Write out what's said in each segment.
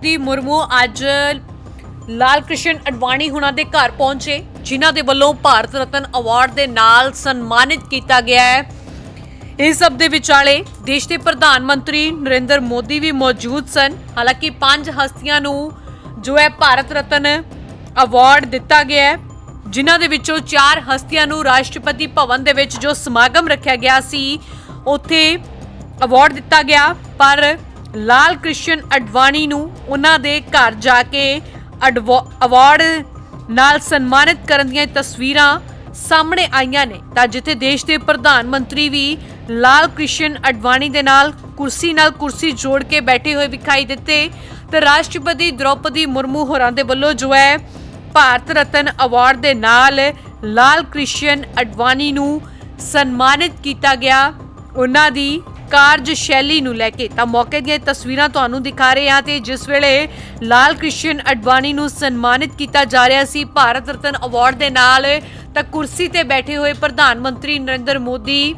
ਦੀ ਮੁਰਮੂ ਅੱਜ ਲਾਲ ਕ੍ਰਿਸ਼ਨ ਅਡਵਾਣੀ ਹੁਣਾਂ ਦੇ ਘਰ ਪਹੁੰਚੇ, ਜਿਨ੍ਹਾਂ ਦੇ ਵੱਲੋਂ ਭਾਰਤ ਰਤਨ ਅਵਾਰਡ ਦੇ ਨਾਲ ਸਨਮਾਨਿਤ ਕੀਤਾ ਗਿਆ ਹੈ। ਇਸ ਸਭ ਦੇ ਵਿਚਾਲੇ ਦੇਸ਼ ਦੇ ਪ੍ਰਧਾਨ ਮੰਤਰੀ ਨਰਿੰਦਰ ਮੋਦੀ ਵੀ ਮੌਜੂਦ ਸਨ। ਹਾਲਾਂਕਿ ਪੰਜ ਹਸਤੀਆਂ ਨੂੰ ਜੋ ਹੈ ਭਾਰਤ ਰਤਨ ਅਵਾਰਡ ਦਿੱਤਾ ਗਿਆ ਹੈ, ਜਿਨ੍ਹਾਂ ਦੇ ਵਿੱਚੋਂ ਚਾਰ ਹਸਤੀਆਂ ਨੂੰ ਰਾਸ਼ਟਰਪਤੀ ਭਵਨ ਦੇ ਵਿੱਚ ਜੋ ਸਮਾਗਮ ਰੱਖਿਆ ਗਿਆ ਸੀ, ਉੱਥੇ ਅਵਾਰਡ ਦਿੱਤਾ ਗਿਆ। ਪਰ ਲਾਲ ਕ੍ਰਿਸ਼ਨ ਅਡਵਾਣੀ ਨੂੰ ਉਹਨਾਂ ਦੇ ਘਰ ਜਾ ਕੇ ਅਡਵਾ- ਅਵਾਰਡ ਨਾਲ ਸਨਮਾਨਿਤ ਕਰਨ ਦੀਆਂ ਤਸਵੀਰਾਂ ਸਾਹਮਣੇ ਆਈਆਂ ਨੇ। ਤਾਂ ਜਿੱਥੇ ਦੇਸ਼ ਦੇ ਪ੍ਰਧਾਨ ਮੰਤਰੀ ਵੀ ਲਾਲ ਕ੍ਰਿਸ਼ਨ ਅਡਵਾਣੀ ਦੇ ਨਾਲ ਕੁਰਸੀ ਨਾਲ ਕੁਰਸੀ ਜੋੜ ਕੇ ਬੈਠੇ ਹੋਏ ਵਿਖਾਈ ਦਿੱਤੇ, ਤੇ ਰਾਸ਼ਟਰਪਤੀ ਦ੍ਰੋਪਦੀ ਮੁਰਮੂ ਹੋਰਾਂ ਦੇ ਵੱਲੋਂ ਜੋ ਹੈ ਭਾਰਤ ਰਤਨ ਅਵਾਰਡ ਦੇ ਨਾਲ ਲਾਲ ਕ੍ਰਿਸ਼ਨ ਅਡਵਾਣੀ ਨੂੰ ਸਨਮਾਨਿਤ ਕੀਤਾ ਗਿਆ। ਉਹਨਾਂ ਦੀ ਕਾਰਜ ਸ਼ੈਲੀ ਨੂੰ ਲੈ ਕੇ। ਤਾਂ ਮੌਕੇ ਦੀਆਂ ਤਸਵੀਰਾਂ ਤੁਹਾਨੂੰ ਦਿਖਾ ਰਹੇ ਹਾਂ ਤੇ ਜਿਸ ਵੇਲੇ ਲਾਲ ਕ੍ਰਿਸ਼ਨ ਅਡਵਾਣੀ ਨੂੰ ਸਨਮਾਨਿਤ ਕੀਤਾ ਜਾ ਰਿਹਾ ਸੀ, ਭਾਰਤ ਰਤਨ ਅਵਾਰਡ ਦੇ ਨਾਲ ਤਾਂ ਕੁਰਸੀ ਤੇ ਬੈਠੇ ਹੋਏ ਪ੍ਰਧਾਨ ਮੰਤਰੀ ਨਰਿੰਦਰ ਮੋਦੀ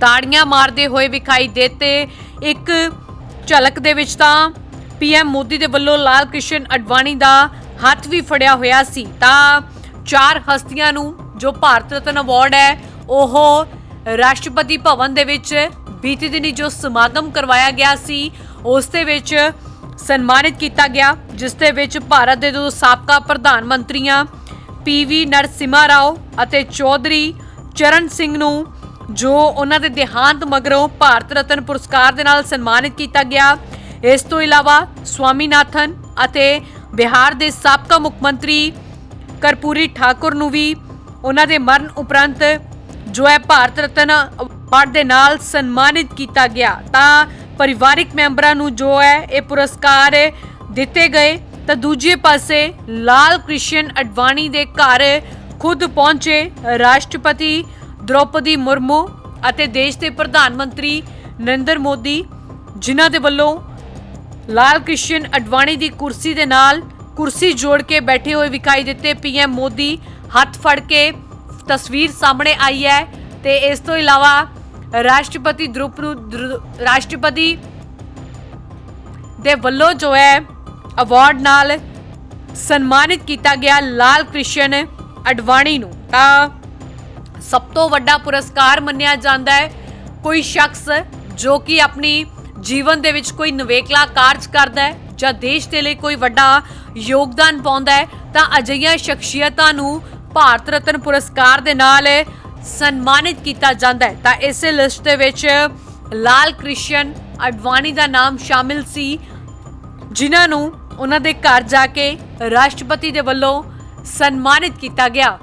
ਤਾੜੀਆਂ ਮਾਰਦੇ ਹੋਏ ਵਿਖਾਈ ਦਿੱਤੇ। ਇੱਕ ਝਲਕ ਦੇ ਵਿੱਚ ਤਾਂ ਪੀਐਮ ਮੋਦੀ ਦੇ ਵੱਲੋਂ ਲਾਲ ਕ੍ਰਿਸ਼ਨ ਅਡਵਾਣੀ ਦਾ ਹੱਥ ਵੀ ਫੜਿਆ ਹੋਇਆ ਸੀ। ਤਾਂ ਚਾਰ ਹਸਤੀਆਂ ਨੂੰ ਜੋ ਭਾਰਤ ਰਤਨ ਅਵਾਰਡ ਹੈ, ਉਹ ਰਾਸ਼ਟਰਪਤੀ ਭਵਨ ਦੇ ਵਿੱਚ ਬੀਤੀ ਦਿਨੀ ਜੋ ਸਮਾਗਮ ਕਰਵਾਇਆ ਗਿਆ ਸੀ, ਉਸ ਦੇ ਵਿੱਚ ਸਨਮਾਨਿਤ ਕੀਤਾ ਗਿਆ, ਜਿਸ ਦੇ ਵਿੱਚ ਭਾਰਤ ਦੇ ਦੋ ਸਾਬਕਾ ਪ੍ਰਧਾਨ ਮੰਤਰੀਆਂ ਪੀਵੀ ਨਰਸਿਮਾ ਰਾਓ ਅਤੇ ਚੌਧਰੀ ਚਰਨ ਸਿੰਘ ਨੂੰ, ਜੋ ਉਹਨਾਂ ਦੇ ਦੇਹਾਂਤ ਮਗਰੋਂ ਭਾਰਤ ਰਤਨ ਪੁਰਸਕਾਰ ਦੇ ਨਾਲ ਸਨਮਾਨਿਤ ਕੀਤਾ ਗਿਆ। ਇਸ ਤੋਂ ਇਲਾਵਾ ਸਵਾਮੀਨਾਥਨ ਅਤੇ ਬਿਹਾਰ ਦੇ ਸਾਬਕਾ ਮੁੱਖ ਮੰਤਰੀ ਕਰਪੂਰੀ ਠਾਕੁਰ ਨੂੰ ਵੀ ਉਹਨਾਂ ਦੇ ਮਰਨ ਉਪਰੰਤ ਜੋ ਹੈ ਭਾਰਤ ਰਤਨ ਪੜ ਦੇ ਨਾਲ ਸਨਮਾਨਿਤ ਕੀਤਾ ਗਿਆ। ਤਾਂ ਪਰਿਵਾਰਿਕ ਮੈਂਬਰਾਂ ਨੂੰ ਜੋ ਹੈ, ਇਹ ਪੁਰਸਕਾਰ ਦਿੱਤੇ ਗਏ। ਤਾਂ ਦੂਜੇ ਪਾਸੇ ਲਾਲ ਕ੍ਰਿਸ਼ਨ ਅਡਵਾਣੀ ਦੇ ਘਰ ਖੁਦ ਪਹੁੰਚੇ ਰਾਸ਼ਟਰਪਤੀ ਦ੍ਰੋਪਦੀ ਮੁਰਮੂ ਅਤੇ ਦੇਸ਼ ਦੇ ਪ੍ਰਧਾਨ ਮੰਤਰੀ ਨਰਿੰਦਰ ਮੋਦੀ, ਜਿਨ੍ਹਾਂ ਦੇ ਵੱਲੋਂ ਲਾਲ ਕ੍ਰਿਸ਼ਨ ਅਡਵਾਣੀ ਦੀ ਕੁਰਸੀ ਦੇ ਨਾਲ ਕੁਰਸੀ ਜੋੜ ਕੇ ਬੈਠੇ ਹੋਏ ਵਿਖਾਈ ਦਿੱਤੇ। ਪੀਐਮ ਮੋਦੀ ਹੱਥ ਫੜ ਕੇ ਤਸਵੀਰ ਸਾਹਮਣੇ ਆਈ ਹੈ। ਤੇ ਇਸ ਤੋਂ ਇਲਾਵਾ ਰਾਸ਼ਟਰਪਤੀ ਦ੍ਰੁਪ ਨੂੰ ਦ੍ਰ- ਰਾਸ਼ਟਰਪਤੀ ਦੇ ਵੱਲੋਂ ਜੋ ਹੈ ਅਵਾਰਡ ਨਾਲ ਸਨਮਾਨਿਤ ਕੀਤਾ ਗਿਆ ਲਾਲ ਕ੍ਰਿਸ਼ਨ ਅਡਵਾਣੀ ਨੂੰ। ਤਾਂ ਸਭ ਤੋਂ ਵੱਡਾ ਪੁਰਸਕਾਰ ਮੰਨਿਆ ਜਾਂਦਾ ਹੈ ਕੋਈ ਸ਼ਖਸ ਜੋ ਕਿ ਆਪਣੀ ਜੀਵਨ ਦੇ ਵਿੱਚ ਕੋਈ ਨਵੇਕਲਾ ਕਾਰਜ ਕਰਦਾ ਹੈ ਜਾਂ ਦੇਸ਼ ਦੇ ਲਈ ਕੋਈ ਵੱਡਾ ਯੋਗਦਾਨ ਪਾਉਂਦਾ ਹੈ, ਤਾਂ ਅਜਿਹੀਆਂ ਸ਼ਖਸੀਅਤਾਂ ਨੂੰ ਭਾਰਤ ਰਤਨ ਪੁਰਸਕਾਰ ਦੇ ਨਾਲ ਸਨਮਾਨਿਤ ਕੀਤਾ ਜਾਂਦਾ ਹੈ। ਤਾਂ ਇਸੇ ਲਿਸਟ ਦੇ ਵਿੱਚ ਲਾਲ ਕ੍ਰਿਸ਼ਨ ਅਡਵਾਣੀ ਦਾ ਨਾਮ ਸ਼ਾਮਿਲ ਸੀ, ਜਿਨ੍ਹਾਂ ਨੂੰ ਉਹਨਾਂ ਦੇ ਘਰ ਜਾ ਕੇ ਰਾਸ਼ਟਰਪਤੀ ਦੇ ਵੱਲੋਂ ਸਨਮਾਨਿਤ ਕੀਤਾ ਗਿਆ।